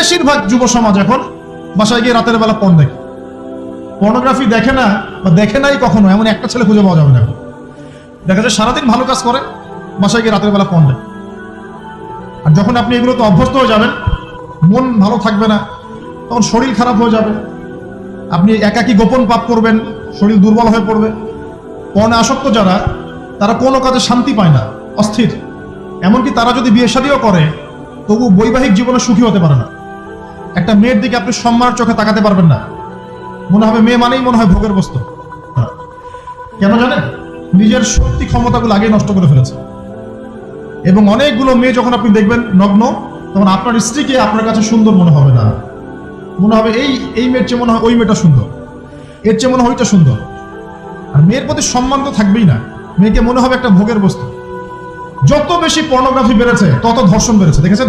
বেশিরভাগ যুব সমাজ এখন বাসায় গিয়ে রাতের বেলা পণ দেখে। পর্নোগ্রাফি দেখে না বা দেখে নাই কখনো, এমন একটা ছেলে খুঁজে পাওয়া যাবে না। দেখা যায় সারাদিন ভালো কাজ করে, বাসায় গিয়ে রাতের বেলা পণ দেখে। আর যখন আপনি এগুলোতে অভ্যস্ত হয়ে যাবেন, মন ভালো থাকবে না, তখন শরীর খারাপ হয়ে যাবে। আপনি একাকী গোপন পাপ করবেন, শরীর দুর্বল হয়ে পড়বে। পণে আসক্ত যারা, তারা কোনো কাজে শান্তি পায় না, অস্থির। এমনকি তারা যদি বিয়ে শাদিও করে, তবু বৈবাহিক জীবনে সুখী হতে পারে না। একটা মেয়ের দিকে আপনি সম্মানের চোখে তাকাতে পারবেন না। মনে হবে মেয়ে মানেই মনে হয় ভোগের বস্তু। কেন জানেন? নিজের শক্তি ক্ষমতাগুলো আগেই নষ্ট করে ফেলেছে। এবং অনেকগুলো মেয়ে যখন আপনি দেখবেন নগ্ন, তখন আপনার স্ত্রীকে আপনার কাছে সুন্দর মনে হবে না। মনে হবে এই এই মেয়ের চেয়ে মনে হয় ওই মেয়েটা সুন্দর। এর চেয়ে মনে হয় ওইটা সুন্দর। আর মেয়ের প্রতি সম্মান তো থাকবেই না। মেয়েকে মনে হবে একটা ভোগের বস্তু। যত বেশি পর্নোগ্রাফি বেড়েছে, তত ধর্ষণ বেড়েছে, দেখেছেন?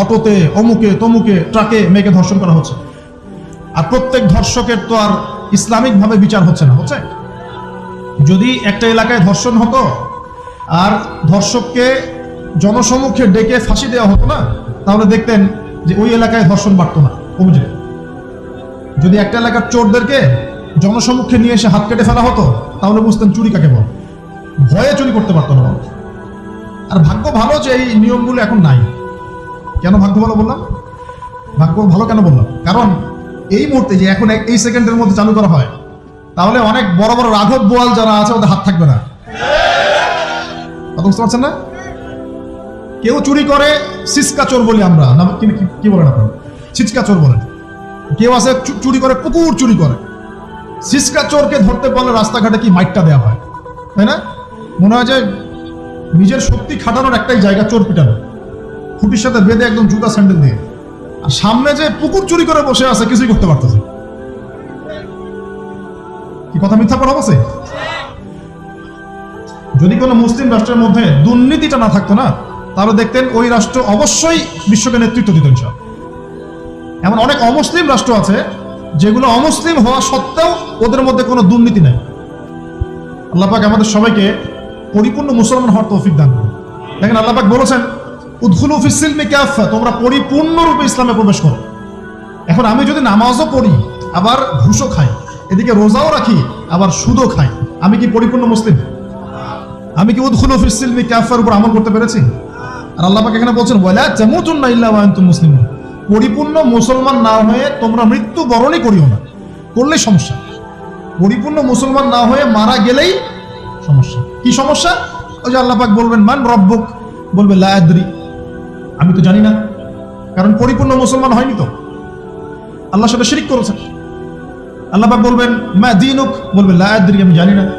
অটোতে, অমুকে, তমুকে, ট্রাকে মেয়েকে ধর্ষণ করা হচ্ছে। আর প্রত্যেক ধর্ষকের তো আর ইসলামিকভাবে বিচার হচ্ছে না, হচ্ছে? যদি একটা এলাকায় ধর্ষণ হতো, আর ধর্ষককে জনসমুখে ডেকে ফাঁসি দেওয়া হতো না, তাহলে দেখতেন যে ওই এলাকায় ধর্ষণ বাড়তো না যেত যদি একটা এলাকার চোরদেরকে জনসমুখে নিয়ে এসে হাত কেটে ফেলা হতো, তাহলে বুঝতেন চুরি কাকে বল। ভয়ে চুরি করতে পারতো না মানুষ। আর ভাগ্য ভালো যে এই নিয়মগুলো এখন নাই। কেন ভাগ্য ভালো বললাম? ভাগ্য ভালো কেন বললাম? কারণ এই মুহূর্তে যে এখন এই সেকেন্ডের মধ্যে চালু করা হয়, তাহলে অনেক বড় বড় রাঘব বোয়াল যারা আছে, ওদের হাত থাকবে না। বুঝতে পারছেন না? কেউ চুরি করে, সিসকা চোর বলি আমরা। না, কি বলেন আপনারা ছিচকা চোর বলেন। কেউ আছে চুরি করে, কুকুর চুরি করে। সিসকা চোরকে ধরতে পারলে রাস্তাঘাটে কি মাইটটা দেওয়া হয়? তাই না? মনে হয় যে নিজের শক্তি খাটানোর একটাই জায়গা চোর পিটানো। খুঁটির সাথে বেঁধে একদম জুতা স্যান্ডেল দিয়ে আর সামনে যে পুকুর চুরি করে বসে আছে, কিছুই করতে পারতেছে কি কথা মিথ্যা পড়া বসে যদি কোনো মুসলিম রাষ্ট্রের মধ্যে দুর্নীতিটা না থাকতো না, তাহলে দেখতেন ওই রাষ্ট্র অবশ্যই বিশ্বকে নেতৃত্ব দিত ইনশাল্লাহ এমন অনেক অমুসলিম রাষ্ট্র আছে, যেগুলো অমুসলিম হওয়া সত্ত্বেও ওদের মধ্যে কোনো দুর্নীতি নেই। আল্লাপাক আমাদের সবাইকে পরিপূর্ণ মুসলমান হওয়ার তৌফিক দান দেখেন আল্লাপাক বলেছেন উদ্খুলু ফিসিলমি ক্যাফা তোমরা পরিপূর্ণরূপে ইসলামে প্রবেশ করো। এখন আমি যদি নামাজও পড়ি, আবার ঘুষও খাই, এদিকে রোজাও রাখি, আবার সুদও খাই, আমি কি পরিপূর্ণ মুসলিম? আমি কি উদ্খুলু ফিসিলমি ক্যাফার উপর আমল করতে পেরেছি? আর আল্লাহ এখানে বলছেন, ওয়ালা তামুতুন্না ইল্লা ওয়া মুসলিমুন। পরিপূর্ণ মুসলমান না হয়ে তোমরা মৃত্যু বরণই করিও না। করলেই সমস্যা। পরিপূর্ণ মুসলমান না হয়ে মারা গেলেই সমস্যা। কি সমস্যা? ওই যে আল্লাহ পাক বলবেন, মান রব্বুক? বলবে, লা আদরি। আমি তো জানি না। কারণ পরিপূর্ণ মুসলমান হয়নি তো। আল্লাহ সাথে শিরিক করেছেন। আল্লাহ বলবেন, মা দিনুক বলবে লা আমি জানি না।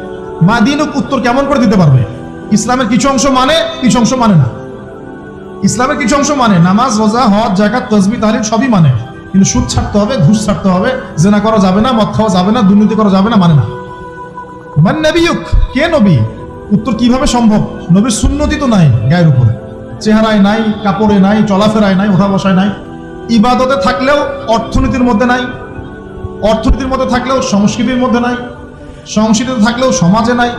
মা দিনুক উত্তর কেমন করে দিতে পারবে? ইসলামের কিছু অংশ মানে কিছু অংশ মানে না। ইসলামের কিছু অংশ মানে নামাজ, রোজা, হজ জাকাত তসবি তাহলিল সবই মানে। কিন্তু সুদ ছাড়তে হবে, ঘুষ ছাড়তে হবে, জেনা করা যাবে না, মদ খাওয়া যাবে না, দুর্নীতি করা যাবে না মানে না। মান নবিয়ুক, কে নবী? উত্তর কীভাবে সম্ভব? নবীর সুন্নতি তো নাই গায়ের উপরে। চেহারায় নাই, কাপড়ে নাই, চলাফেরায় নাই ওঠা বসায় নাই। ইবাদতে থাকলেও অর্থনীতির মধ্যে নাই, অর্থনীতির মধ্যে থাকলেও সংস্কৃতির মধ্যে নাই, সংস্কৃতিতে থাকলেও সমাজে নাই।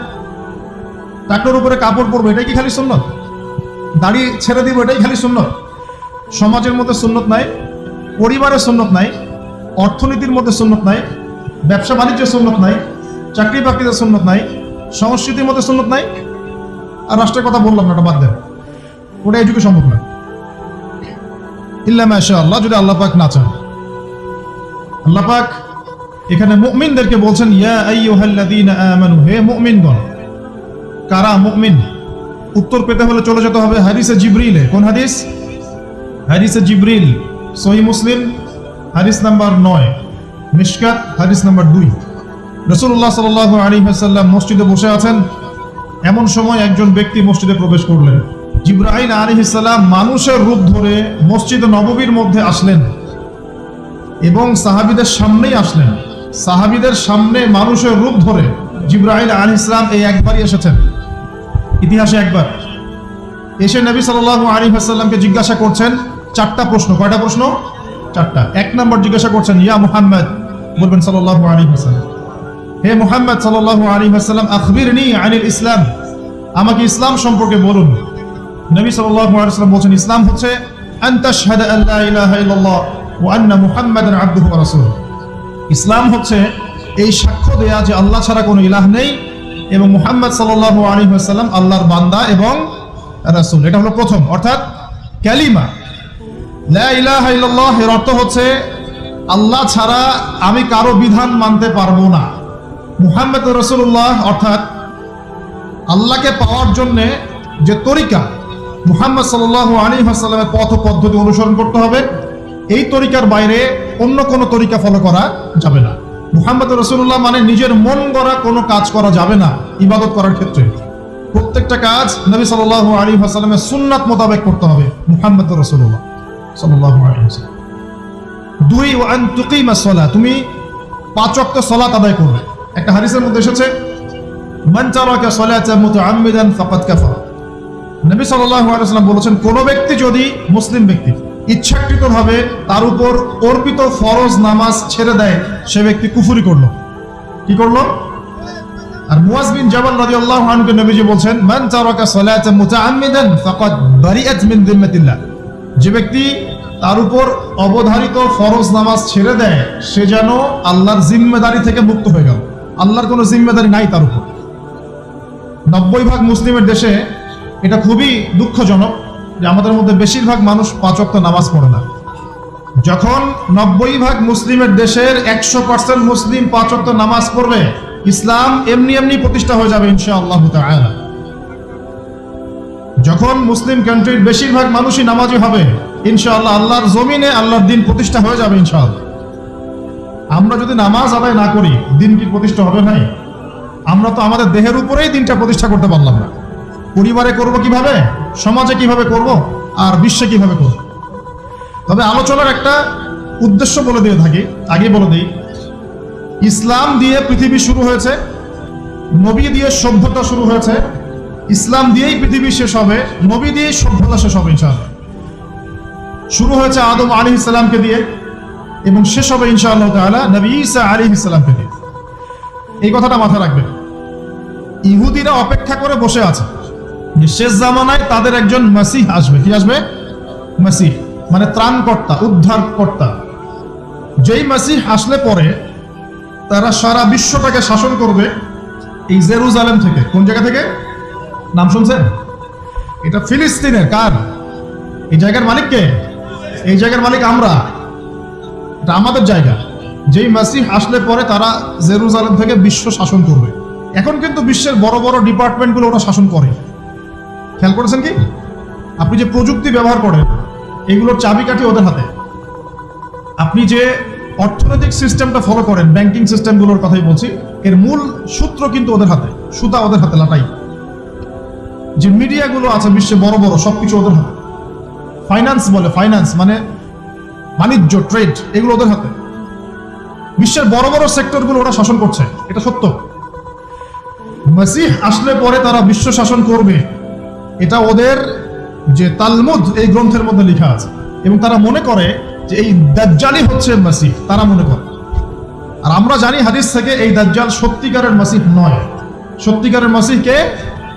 টাকলোর উপরে কাপড় পরবো, এটাই কি খালি সুন্নত? দাড়ি ছেড়ে দিব, এটাই খালি সুন্নত? সমাজের মধ্যে সুন্নত নাই, পরিবারের সুন্নত নাই, অর্থনীতির মধ্যে সুন্নত নাই, ব্যবসা বাণিজ্যের সুন্নত নাই চাকরি বাকরিতে সুন্নত নাই, সংস্কৃতির মধ্যে সুন্নত নাই। আর রাষ্ট্রের কথা বললাম না, ওটা বাদ দেন। ওটা এটুকু সম্ভব না ইল্লা মাশা আল্লাহ যদি আল্লাহ পাক না চান। আল্লাহ পাক এখানে মুমিনদেরকে বলছেন, ইয়া আইয়ুহাল্লাযীনা আমানু হে মুমিনগণ, কারা মুমিন? উত্তর পেতে হলে চলে যেতে হবে হাদিসে জিব্রিলে। কোন হাদিস? হাদিসে জিব্রিল, সহি মুসলিম, হাদিস নাম্বার নয়। মিশকাত, হাদিস নাম্বার দুই। রসুল্লাহ সাল আলী হাসাল্লাম মসজিদে বসে আছেন। এমন সময় একজন ব্যক্তি মসজিদে প্রবেশ করলেন। জিব্রাহিম আলী মানুষের রূপ ধরে মসজিদ নববীর মধ্যে আসলেন এবং সাহাবিদের সামনেই আসলেন। সাহাবিদের সামনে মানুষের রূপ ধরে জিব্রাহিল আল ইসলাম এই একবারই এসেছেন। ইতিহাসে একবার। এসে নবী সাল আলী হাসাল্লামকে জিজ্ঞাসা করছেন, চারটা প্রশ্ন। কয়টা প্রশ্ন? চারটা। এক নম্বর জিজ্ঞাসা করছেন, ইয়া মুহাম্মদ, বলবেন সাল্লাহ আলী হে মুহাম্মদ সাল্লাহ আলী আখবির নি আনিল ইসলাম। আমাকে ইসলাম সম্পর্কে বলুন। নবী সাল্লাহ আলাইসাল্লাম বলছেন, ইসলাম হচ্ছে আন্তাশহাদ আল্লাহ ইলাহা ইল্লাল্লাহ ওয়া আন্না মুহাম্মাদান আবদুহু ওয়া রাসূলুহু। ইসলাম হচ্ছে এই সাক্ষ্য দেয়া যে আল্লাহ ছাড়া কোনো ইলাহ নেই এবং মুহাম্মদ সাল্লাল্লাহু আলাইহি ওয়াসাল্লাম আল্লাহর বান্দা এবং রাসূল। এটা হলো প্রথম, অর্থাৎ ক্যালিমা লা ইলাহা ইল্লাল্লাহ এর অর্থ হচ্ছে আল্লাহ ছাড়া আমি কারও বিধান মানতে পারব না। মুহাম্মদ রসুল্লাহ অর্থাৎ আল্লাহকে পাওয়ার জন্য যে তরিকা মুহাম্মদ সাল আলী হাসাল্লামের পথ পদ্ধতি অনুসরণ করতে হবে। এই তরিকার বাইরে অন্য কোনো তরিকা ফলো করা যাবে না। মুহাম্মদ রসুল্লাহ মানে নিজের মন গড়া কোনো কাজ করা যাবে না, ইবাদত করার ক্ষেত্রে। প্রত্যেকটা কাজ নবী সাল আলী হাসাল্লামের সুন্নাত মোতাবেক করতে হবে, মুহাম্মদ রসুল্লাহ সাল্লাহ আলী দুই ওয়ান তুকিমা সলা, তুমি পাঁচ সলাত আদায় করবে। একটা হারিসের মধ্যে এসেছে, মান তারাকা সালাতা মুতাআম্মিদান ফাকাদ কাফার। নবী ওয়াসাল্লাম বলেছেন, কোন ব্যক্তি যদি মুসলিম ব্যক্তি ইচ্ছাকৃতভাবে তার উপর অর্পিত ফরজ নামাজ ছেড়ে দেয়, সে ব্যক্তি কুফরি করল। কি করল? আর মুয়াজ বিন জাবাল রাদিয়াল্লাহু আনহু নবীজি বলছেন, মান তারাকা সালাতা মুতাআম্মিদান ফাকাদ বারিআত মিন যিম্মাতিল্লাহ। যে ব্যক্তি তার উপর অবধারিত ফরজ নামাজ ছেড়ে দেয়, সে যেন আল্লাহর জিম্মেদারি থেকে মুক্ত হয়ে গেল। আল্লাহর কোনো জিম্মেদারি নাই তার উপর। নব্বই ভাগ মুসলিমের দেশে এটা খুবই দুঃখজনক যে আমাদের মধ্যে বেশিরভাগ মানুষ পাঁচক্ত নামাজ পড়ে না। যখন নব্বই ভাগ মুসলিমের দেশের একশো পার্সেন্ট মুসলিম পাঁচক্ত নামাজ পড়বে, ইসলাম এমনি এমনি প্রতিষ্ঠা হয়ে যাবে ইনশা আল্লাহ যখন মুসলিম কান্ট্রির বেশিরভাগ মানুষই নামাজি হবে, ইনশাআল্লাহ আল্লাহর জমিনে আল্লাহর দিন প্রতিষ্ঠা হয়ে যাবে ইনশাআল্লাহ। আমরা যদি নামাজ আদায় না করি, দিন কি প্রতিষ্ঠা হবে ভাই? আমরা তো আমাদের দেহের উপরেই দিনটা প্রতিষ্ঠা করতে পারলাম না। পরিবারে করব কীভাবে? সমাজে কীভাবে করব? আর বিশ্বে কীভাবে করব? তবে আলোচনার একটা উদ্দেশ্য বলে দিয়ে থাকি আগে বলে দিই। ইসলাম দিয়ে পৃথিবী শুরু হয়েছে, নবী দিয়ে সভ্যতা শুরু হয়েছে। ইসলাম দিয়েই পৃথিবী শেষ হবে, নবী দিয়েই সভ্যতা শেষ হবে, ইনশাআল্লাহ। শুরু হয়েছে আদম আলী ইসলামকে দিয়ে, এবং শেষ হবে ইনশাআল্লাহ তাআলা নবী ঈসা আলী ইসলামকে দিয়ে। এই কথাটা মাথায় রাখবেন। ইহুদিরা অপেক্ষা করে বসে আছে। যে শেষ জামানায় তাদের একজন মাসিহ আসবে। কি আসবে? মাসিহ। মানে ত্রাণকর্তা, উদ্ধারকর্তা। যেই মাসিহ আসলে পরে তারা সারা বিশ্বটাকে শাসন করবে এই জেরুজালেম থেকে। কোন জায়গা থেকে? নাম শুনছেন? এটা ফিলিস্তিনের কার? এই জায়গার মালিক কে? এই জায়গার মালিক আমরা। এটা আমাদের জায়গা। যেই মাসিহ আসলে পরে তারা জেরুজালেম থেকে বিশ্ব শাসন করবে। এখন কিন্তু বিশ্বের বড় বড় ডিপার্টমেন্টগুলো ওরা শাসন করে। খেয়াল করেছেন কি? আপনি যে প্রযুক্তি ব্যবহার করেন, এগুলোর চাবিকাঠি ওদের হাতে। আপনি যে অর্থনৈতিক সিস্টেমটা ফলো করেন ব্যাংকিং সিস্টেমগুলোর কথাই বলছি, এর মূল সূত্র কিন্তু ওদের হাতে, সুতা ওদের হাতে, লাটাই। যে মিডিয়াগুলো আছে বিশ্বে বড় বড়, সবকিছু ওদের হাতে। ফাইন্যান্স বলে ফাইন্যান্স মানে বাণিজ্য ট্রেড এগুলো ওদের হাতে। বিশ্বের বড় বড় সেক্টরগুলো ওরা শাসন করছে, এটা সত্য। মাসিহ আসলে পরে তারা বিশ্ব শাসন করবে। এটা ওদের যে তালমুদ, এই গ্রন্থের মধ্যে লেখা আছে। এবং তারা মনে করে যে এই দাজ্জালই হচ্ছে মাসিহ, তারা মনে করে। আর আমরা জানি হাদিস থেকে এই দাজ্জাল সত্যিকারের মাসিহ নয়। সত্যিকারের মাসিহকে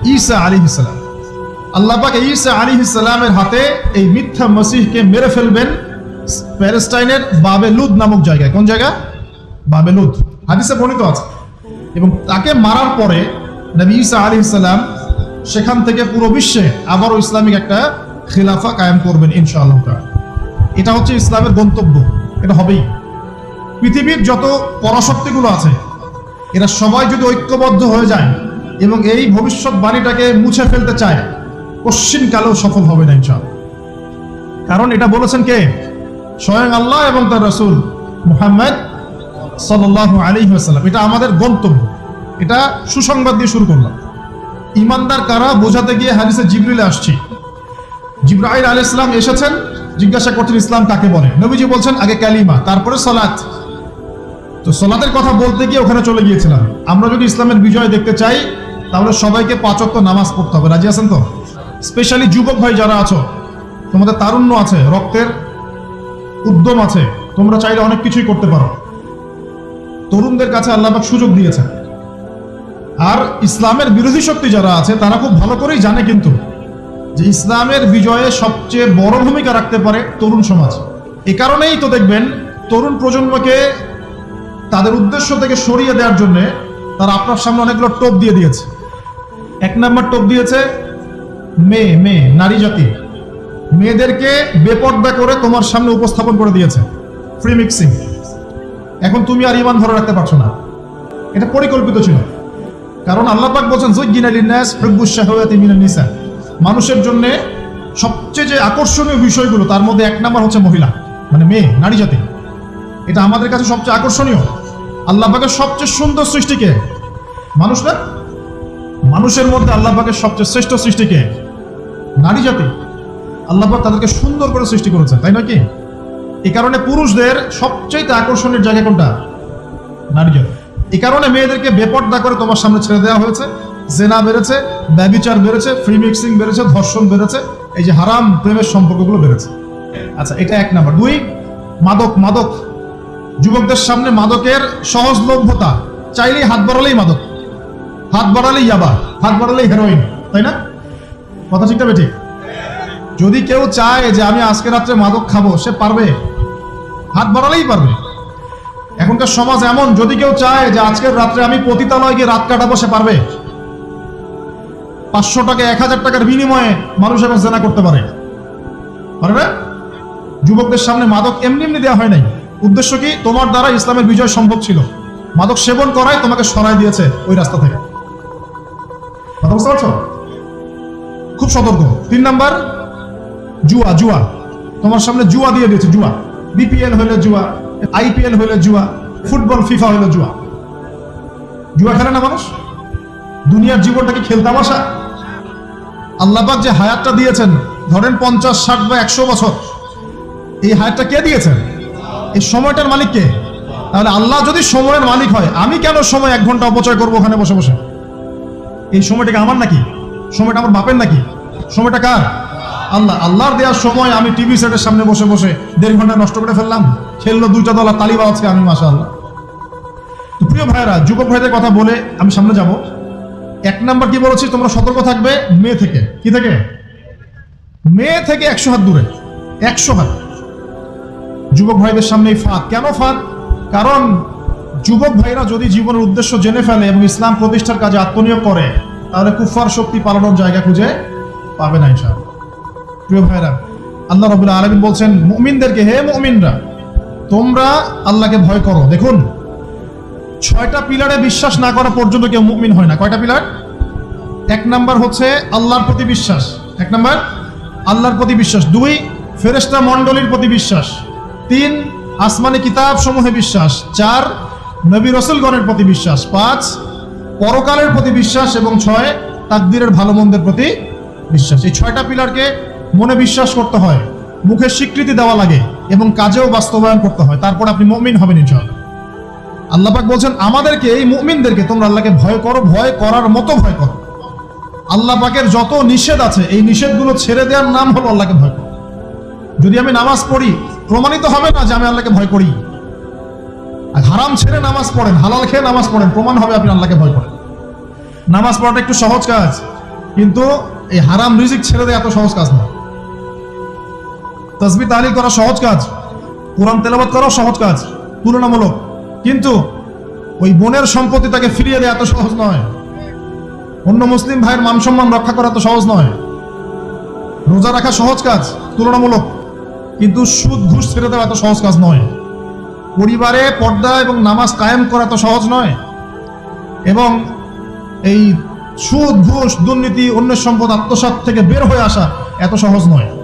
ঈসা আলী ইসলাম আল্লাহ পাক ঈসা আলী ইসলামের হাতে এই মিথ্যা মসিহকে মেরে ফেলবেন প্যালেস্টাইনের বাবেলুদ নামক জায়গায়। কোন জায়গা? বাবেলুদ হাদিসে বর্ণিত আছে। এবং তাকে মারার পরে নবী ঈসা আলী ইসলাম সেখান থেকে পুরো বিশ্বে আবারও ইসলামিক একটা খিলাফা কায়েম করবেন ইনশাআল্লাহ এটা হচ্ছে ইসলামের গন্তব্য, এটা হবেই। পৃথিবীর যত পরাশক্তিগুলো আছে, এরা সবাই যদি ঐক্যবদ্ধ হয়ে যায় এবং এই ভবিষ্যৎ বাণীটাকে মুছে ফেলতে চায় কশ্চিন কালেও সফল হবে না ইনশাআল্লাহ। কারণ এটা বলেছেন কে? স্বয়ং আল্লাহ এবং তার রসুল মুহাম্মদ সাল্লাহ আলী এটা আমাদের গন্তব্য। এটা সুসংবাদ দিয়ে শুরু করলাম। ইমানদার কারা বোঝাতে গিয়ে হাদিসে জিবরিলে আসছি। জিব্রাহিল আলী ইসলাম এসেছেন, জিজ্ঞাসা করছেন ইসলাম কাকে বলে? নবীজি বলছেন, আগে ক্যালিমা তারপরে সলাৎ। তো সলাতের কথা বলতে গিয়ে ওখানে চলে গিয়েছিলাম। আমরা যদি ইসলামের বিজয় দেখতে চাই, তাহলে সবাইকে পাঁচত্ব নামাজ পড়তে হবে। রাজি আছেন তো? স্পেশালি যুবক ভাই যারা আছো, তোমাদের তারুণ্য আছে, রক্তের উদ্যম আছে, তোমরা চাইলে অনেক কিছুই করতে পারো। তরুণদের কাছে আল্লাহবাক সুযোগ দিয়েছে আর ইসলামের বিরোধী শক্তি যারা আছে, তারা খুব ভালো করেই জানে কিন্তু যে ইসলামের বিজয়ে সবচেয়ে বড় ভূমিকা রাখতে পারে তরুণ সমাজ। এ কারণেই তো দেখবেন, তরুণ প্রজন্মকে তাদের উদ্দেশ্য থেকে সরিয়ে দেওয়ার জন্য তারা আপনার সামনে অনেকগুলো টোপ দিয়ে দিয়েছে। এক নম্বর টোপ দিয়েছে, মেয়ে মেয়ে, নারী জাতি। মেয়েদেরকে বেপর্দা করে তোমার সামনে উপস্থাপন করে দিয়েছে ফ্রি মিক্সিং এখন তুমি আর ইমান ধরে রাখতে পারছ না। এটা পরিকল্পিত ছিল। কারণ আল্লাহ পাক বলছেন লিন্নাস হুব্বুশ শাহাওয়াতি মিনান নিসা। মানুষের জন্য সবচেয়ে যে আকর্ষণীয় বিষয়গুলো, তার মধ্যে এক নাম্বার হচ্ছে মহিলা মানে মেয়ে, নারী জাতি। এটা আমাদের কাছে সবচেয়ে আকর্ষণীয়। আল্লাহ পাকের সবচেয়ে সুন্দর সৃষ্টিকে মানুষ না? মানুষের মধ্যে আল্লাহ পাকের সবচেয়ে শ্রেষ্ঠ সৃষ্টিকে নারী জাতি। আল্লাহ পাক তাদেরকে সুন্দর করে সৃষ্টি করেছে তাই নয় কি? এই কারণে পুরুষদের সবচাইতে আকর্ষণের জায়গা কোনটা? নারী জাতি। এই কারণে মেয়েদেরকে বেপর্দা করে তোমার সামনে ছেড়ে দেওয়া হয়েছে। জেনা বেড়েছে, ব্যবিচার বেড়েছে ফ্রি মিক্সিং বেড়েছে, ধর্ষণ বেড়েছে, এই যে হারাম প্রেমের সম্পর্কগুলো বেড়েছে। আচ্ছা এটা এক নাম্বার। দুই, মাদক মাদক। যুবকদের সামনে মাদকের সহজলভ্যতা। চাইলেই হাত বাড়ালেই মাদক। হাত বাড়ালেই ইয়াবা, হাত বাড়ালেই হেরোইন তাই না? কথা ঠিক তবে ঠিক যদি কেউ চায় যে আমি আজকে রাত্রে মাদক খাব, সে পারবে? হাত বাড়ালেই পারবে। এখনকার সমাজ এমন, যদি কেউ চায় যে আজকের রাত্রে আমি পতিতালয় গিয়ে রাত কাটাবো, সে পারবে। পাঁচশো টাকা, এক হাজার টাকার বিনিময়ে মানুষ এখন জেনা করতে পারে। পারবে যুবকদের সামনে মাদক এমনি এমনি দেওয়া হয় নাই। উদ্দেশ্য কি? তোমার দ্বারা ইসলামের বিজয় সম্ভব ছিল। মাদক সেবন করায় তোমাকে সরাই দিয়েছে ওই রাস্তা থেকে। খুব সতর্ক। তিন নাম্বার, জুয়া জুয়া। তোমার সামনে জুয়া দিয়ে দিয়েছে, জুয়া। বিপিএল হইলে জুয়া। আইপিএল হইলে জুয়া, ফুটবল, ফিফা হইলে জুয়া। জুয়া খেলে না মানুষ? দুনিয়ার জীবনটা কি খেলতাম আসা আল্লাহবাক যে হায়াতটা দিয়েছেন, ধরেন পঞ্চাশ, ষাট বা একশো বছর, এই হায়াতটা কে দিয়েছেন? এই সময়টার মালিক কে? তাহলে আল্লাহ যদি সময়ের মালিক হয়, আমি কেন সময় এক ঘণ্টা অপচয় করব ওখানে বসে বসে? এই সময়টাকে আমার নাকি? সময়টা আমার বাপের নাকি? সময়টা কার? আল্লাহ, আল্লাহর দেওয়ার সময় আমি টিভি সেটের সামনে বসে বসে দেড় ঘণ্টা নষ্ট করে ফেললাম। খেললো দুইটা দল তালিবা আজকে আমি মাসা আল্লাহ তো প্রিয় ভাইরা যুবক ভাইদের কথা বলে আমি সামনে যাব। এক নাম্বার কি বলেছি, তোমরা সতর্ক থাকবে মেয়ে থেকে। কি থেকে? মেয়ে থেকে একশো হাত দূরে। একশো হাত। যুবক ভাইদের সামনে ফাঁদ। কেন ফাঁদ? কারণ যুবক ভাইরা যদি জীবনের উদ্দেশ্য জেনে ফেলে এবং ইসলাম প্রতিষ্ঠার কাজে আত্মনিয়োগ করে, তাহলে কুফার শক্তি পালানোর জায়গা খুঁজে পাবে না, ইনশাআল্লাহ। প্রিয় ভাইরা আল্লাহ রবুল্লাহ আলমিন বলছেন, মুমিনদেরকে হে মুমিনরা, তোমরা আল্লাহকে ভয় করো। দেখুন, ছয়টা পিলারে বিশ্বাস না করা পর্যন্ত কেউ মুমিন হয় না। কয়টা পিলার? এক নাম্বার হচ্ছে আল্লাহর প্রতি বিশ্বাস। এক নাম্বার, আল্লাহর প্রতি বিশ্বাস। দুই ফেরেস্তা মণ্ডলীর প্রতি বিশ্বাস। তিন, আসমানি কিতাব সমূহে বিশ্বাস। চার, নবী রসুলগণের প্রতি বিশ্বাস। পাঁচ, পরকালের প্রতি বিশ্বাস। এবং ছয়, তাকদিরের ভালো মন্দের প্রতি বিশ্বাস। এই ছয়টা পিলারকে মনে বিশ্বাস করতে হয় মুখে স্বীকৃতি দেওয়া লাগে এবং কাজেও বাস্তবায়ন করতে হয়, তারপর আপনি মমিন হবেন ইনশাআল্লাহ। আল্লাহ পাক বলছেন, আমাদেরকে, এই মুমিনদেরকে তোমরা আল্লাহকে ভয় করো, ভয় করার মতো ভয় করো। আল্লাহ পাকের যত নিষেধ আছে, এই নিষেধগুলো ছেড়ে দেওয়ার নাম হলো আল্লাহকে ভয় করো। যদি আমি নামাজ পড়ি, প্রমাণিত হবে না যে আমি আল্লাহকে ভয় করি। আর হারাম ছেড়ে নামাজ পড়েন, হালাল খেয়ে নামাজ পড়েন, প্রমাণ হবে আপনি আল্লাহকে ভয় করেন। নামাজ পড়াটা একটু সহজ কাজ, কিন্তু এই হারাম রিজিক ছেড়ে দেওয়া এত সহজ কাজ না। তসবি তাহলিল করা সহজ কাজ। কোরআন তেলাবাদ করাও সহজ কাজ, তুলনামূলক। কিন্তু ওই বোনের সম্পত্তি তাকে ফিরিয়ে দেওয়া এত সহজ নয়। অন্য মুসলিম ভাইয়ের মান সম্মান রক্ষা করা এত সহজ নয়। রোজা রাখা সহজ কাজ, তুলনামূলক। কিন্তু সুদ ঘুষ ছেড়ে দেওয়া এত সহজ কাজ নয়। পরিবারে পর্দা এবং নামাজ কায়েম করা এত সহজ নয়। এবং এই সুদ ঘুষ, দুর্নীতি, অন্যের সম্পদ, আত্মসাৎ থেকে বের হয়ে আসা এত সহজ নয়।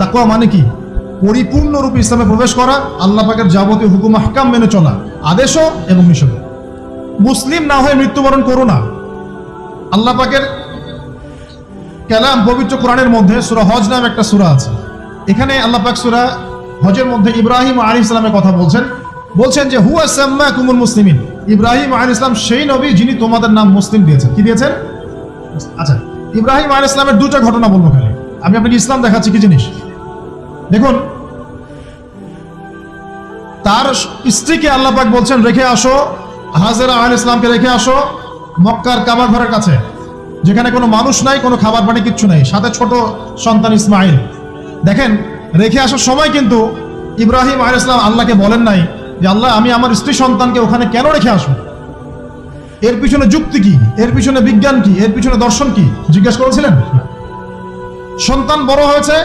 তাকুয়া মানে কি? পরিপূর্ণরূপে ইসলামে প্রবেশ করা, আল্লাহ পাকের যাবতীয় হুকুম হাকাম মেনে চলা, আদেশও এবং নিষেধ মুসলিম না হয়ে মৃত্যুবরণ করো না। আল্লাহ পাকের কালাম পবিত্র কোরআনের মধ্যে সুরা হজ নাম একটা সুরা আছে। এখানে আল্লাহ পাক সূরা হজের মধ্যে ইব্রাহিম আলী ইসলামের কথা বলছেন। বলছেন যে, হুয়া সাম্মা কুমুল মুসলিমিন। ইব্রাহিম আলী ইসলাম সেই নবী যিনি তোমাদের নাম মুসলিম দিয়েছেন। কি দিয়েছেন? আচ্ছা ইব্রাহিম আলী ইসলামের দুটো ঘটনা বলব খালি আমি আপনাকে ইসলাম দেখাচ্ছি কি জিনিস? দেখুন, তার স্ত্রীকে আল্লাহ পাক বলছেন, রেখে আসো, হাজেরা আল ইসলামকে রেখে আসো, মক্কার কাবা ঘরের কাছে, যেখানে কোনো মানুষ নাই, কোনো খাবার পানি কিচ্ছু নাই। সাথে ছোট সন্তান ইসমাইল। দেখেন, রেখে আসার সময় কিন্তু ইব্রাহিম আল ইসলাম আল্লাহকে বলেন নাই যে, আল্লাহ, আমি আমার স্ত্রী সন্তানকে ওখানে কেন রেখে আসব? এর পিছনে যুক্তি কি? এর পিছনে বিজ্ঞান কি? এর পিছনে দর্শন কি? জিজ্ঞেস করেছিলেন? সন্তান বড় হয়েছে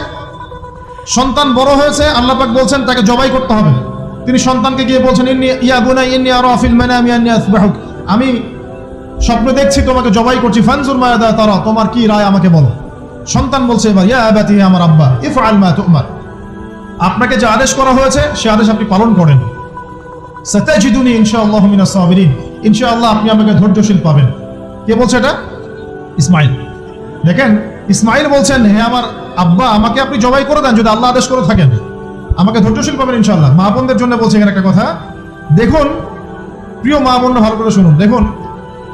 সন্তান বড় হয়েছে, আল্লাহ পাক বলছেন তাকে জবাই করতে হবে। তিনি সন্তানকে গিয়ে বলছেন ইয়া বুনাই ইন্নি আরা ফিল মানামি আন্নি আসবাহুক আমি স্বপ্ন দেখছি, তোমাকে জবাই করছি, ফানজুর মায়াদা তারা, তোমার কি রায় আমাকে বলো? সন্তান বলছে, এবার, ইয়া আবাতি আমার আব্বা, ইফআল মা তুমার। আপনাকে যে আদেশ করা হয়েছে, সে আদেশ আপনি পালন করেন। সাতাজিদুনি ইনশাআল্লাহ মিনাস সাবিরিন। ইনশাআল্লাহ আপনি আমাকে ধৈর্যশীল পাবেন। কে বলছে এটা? ইসমাইল। দেখেন ইসমাইল বলছেন, হে আমার আব্বা, আমাকে আপনি জবাই করে দেন যদি আল্লাহ আদেশ করে থাকেন। আমাকে ধৈর্যশীল পাবেন ইনশাআল্লাহ। মা বোনদের জন্য বলছে এখানে একটা কথা। দেখুন, প্রিয় মা বোন ভালো করে শুনুন। দেখুন,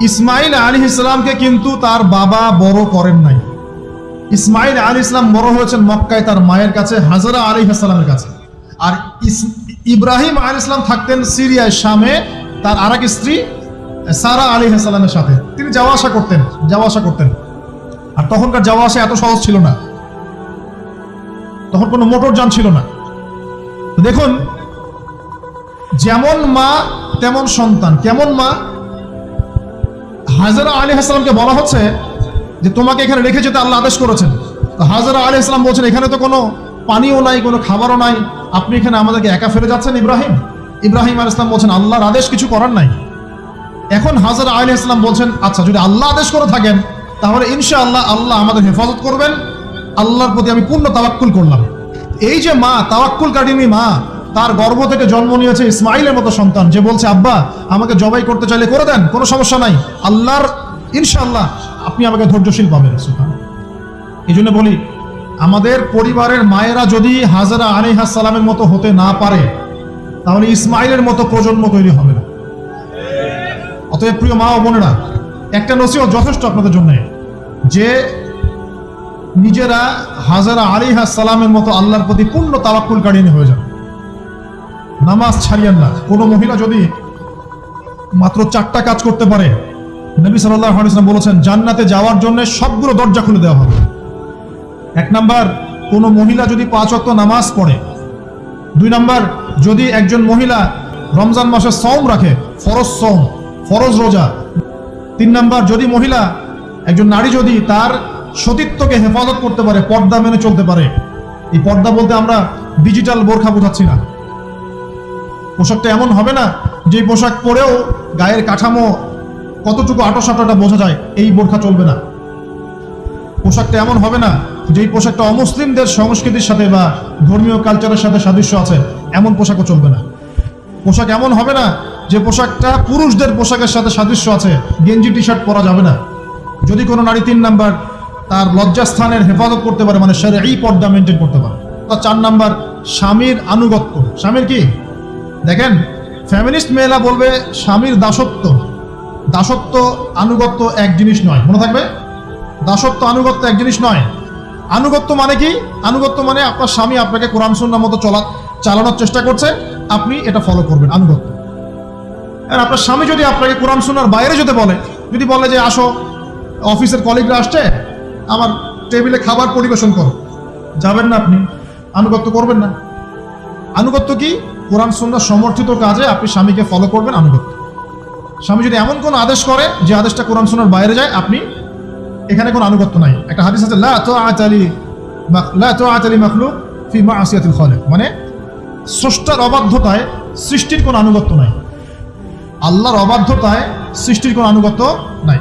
ইসমাইল আলী ইসলামকে কিন্তু তার বাবা বড় করেন নাই। ইসমাইল আলী ইসলাম বড় হয়েছেন মক্কায় তার মায়ের কাছে, হাজারা আলী ইসলামের কাছে। আর ইব্রাহিম আলী ইসলাম থাকতেন সিরিয়ায় শামে, তার আর স্ত্রী সারা আলী ইসলামের সাথে। তিনি যাওয়া আসা করতেন, যাওয়া আসা করতেন। আর তখনকার যাওয়া আসা এত সহজ ছিল না। তখন কোনো মোটর যান ছিল না। দেখুন, যেমন মা, তেমন সন্তান। কেমন মা? হাজারা আলী হাসলামকে বলা হচ্ছে যে, তোমাকে এখানে রেখে যেতে আল্লাহ আদেশ করেছেন। তো হাজারা আলী ইসলাম বলছেন, এখানে তো কোনো পানিও নাই, কোনো খাবারও নাই। আপনি এখানে আমাদেরকে একা ফেলে যাচ্ছেন, ইব্রাহিম? ইব্রাহিম আল ইসলাম বলছেন, আল্লাহর আদেশ কিছু করার নাই। এখন হাজারা আলী ইসলাম বলছেন আচ্ছা যদি আল্লাহ আদেশ করে থাকেন তাহলে ইনশা আল্লাহ আমাদের হেফাজত করবেন। আল্লাহর প্রতি আমি পূর্ণ তাওয়াক্কুল করলাম। এই যে মা, তাওয়াক্কুল কাটিনী মা, তার গর্ভ থেকে জন্ম নিয়েছে ইসমাইলের মতো সন্তান। যে বলছে, আব্বা, আমাকে জবাই করতে চাইলে করে দেন, কোনো সমস্যা নাই। আল্লাহর, ইনশাআল্লাহ, আপনি আমাকে ধৈর্যশীল পাবেন সুবহান। এই জন্য বলি, আমাদের পরিবারের মায়েরা যদি হাজারা আলিহা সালামের মতো হতে না পারে, তাহলে ইসমাইলের মতো প্রজন্ম তৈরি হবে না। অতএব প্রিয় মা ও বোনেরা, একটা নসিহত যথেষ্ট আপনাদের জন্য। যে নিজেরা হাজারা আলিহা সালামের মতো আল্লাহর প্রতি পূর্ণ তাওয়াক্কুল কারিনী হয়ে যান। নামাজ ছাড়িয়েন না। কোনো মহিলা যদি মাত্র চারটা কাজ করতে পারে, নবী সাল্লাহ বলেছেন, জান্নাতে যাওয়ার জন্য সবগুলো দরজা খুলে দেওয়া হবে। এক নাম্বার, কোনো মহিলা যদি পাঁচ অক্ত নামাজ পড়ে। দুই নাম্বার, যদি একজন মহিলা রমজান মাসে সম রাখে, ফরজ সম ফরজ রোজা। তিন নাম্বার, যদি মহিলা একজন নারী যদি তার সতীত্বকে হেফাজত করতে পারে, পর্দা মেনে চলতে পারে, এই পর্দা বলতে আমরা ডিজিটাল বোরখা বোঝাচ্ছি না। পোশাকটা এমন হবে না যে পোশাক পরেও গায়ের কাঠামো কতটুকু আটো সাটোটা বোঝা যায়, এই বোরখা চলবে না। পোশাকটা এমন হবে না, যেই পোশাকটা অমুসলিমদের সংস্কৃতির সাথে বা ধর্মীয় কালচারের সাথে সাদৃশ্য আছে, এমন পোশাকও চলবে না। পোশাক এমন হবে না, যে পোশাকটা পুরুষদের পোশাকের সাথে সাদৃশ্য আছে, গেঞ্জি টি শার্ট পরা যাবে না। যদি কোনো নারী তিন নাম্বার তার লজ্জাস্থানের হেফাজত করতে পারে মানে সেরে এই পর্দা মেনটেন করতে পারে তার চার নাম্বার স্বামীর আনুগত্য। স্বামীর কি? দেখেন ফ্যামিলিস্ট মেয়েরা বলবে স্বামীর দাসত্ব। দাসত্ব, আনুগত্য এক জিনিস নয়। মনে থাকবে? দাসত্ব, আনুগত্য এক জিনিস নয়। আনুগত্য মানে কি? আনুগত্য মানে আপনার স্বামী আপনাকে কোরআন সুন্নার মতো চলা, চালানোর চেষ্টা করছে, আপনি এটা ফলো করবেন, আনুগত্য। আর আপনার স্বামী যদি আপনাকে কোরআন সুন্নার বাইরে যেতে বলে, যদি বলে যে আসো অফিসের কলিগরা আসছে, আমার টেবিলে খাবার পরিবেশন করো। যাবেন না আপনি, আনুগত্য করবেন না। আনুগত্য কি? কোরআন সুন্নার সমর্থিত কাজে আপনি স্বামীকে ফলো করবেন আনুগত্য। স্বামী যদি এমন কোন আদেশ করে যে আদেশটা কোরআন সুন্নার বাইরে যায়, আপনি এখানে কোনো আনুগত্য নাই। একটা হাদিস আছে, লা তুআতালি মাখ- লা তুআতালি মাখলুক ফি মাআসিয়াতিল খালিক মানে স্রষ্টার অবাধ্যতায় সৃষ্টির কোনো আনুগত্য নাই। আল্লাহর অবাধ্যতায় সৃষ্টির কোনো আনুগত্য নাই।